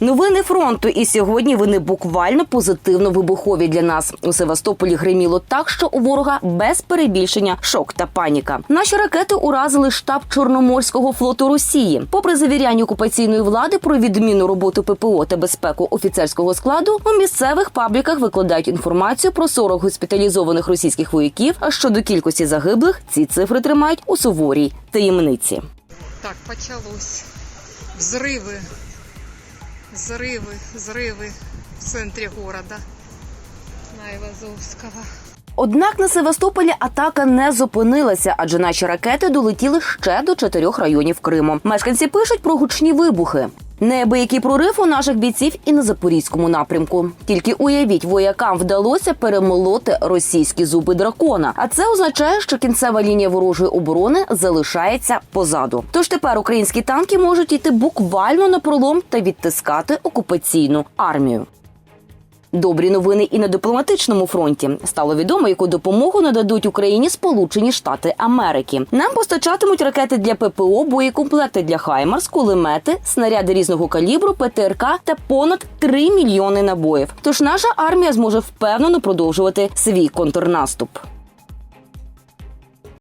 Новини фронту, і сьогодні вони буквально позитивно вибухові для нас. У Севастополі гриміло так, що у ворога без перебільшення шок та паніка. Наші ракети уразили штаб Чорноморського флоту Росії. Попри завіряння окупаційної влади про відміну роботи ППО та безпеку офіцерського складу, у місцевих пабліках викладають інформацію про 40 госпіталізованих російських вояків. А щодо кількості загиблих, ці цифри тримають у суворій таємниці. Так, почалось. Взрывы Взрывы, взрывы в центре города. Айвазовского. Однак на Севастополі атака не зупинилася, адже наші ракети долетіли ще до чотирьох районів Криму. Мешканці пишуть про гучні вибухи. Неабиякий прорив у наших бійців і на запорізькому напрямку. Тільки уявіть, воякам вдалося перемолоти російські зуби дракона. А це означає, що кінцева лінія ворожої оборони залишається позаду. Тож тепер українські танки можуть йти буквально на пролом та відтискати окупаційну армію. Добрі новини і на дипломатичному фронті стало відомо, яку допомогу нададуть Україні Сполучені Штати Америки. Нам постачатимуть ракети для ППО, боєкомплекти для Хаймарс, кулемети, снаряди різного калібру, ПТРК та понад 3 мільйони набоїв. Тож наша армія зможе впевнено продовжувати свій контрнаступ.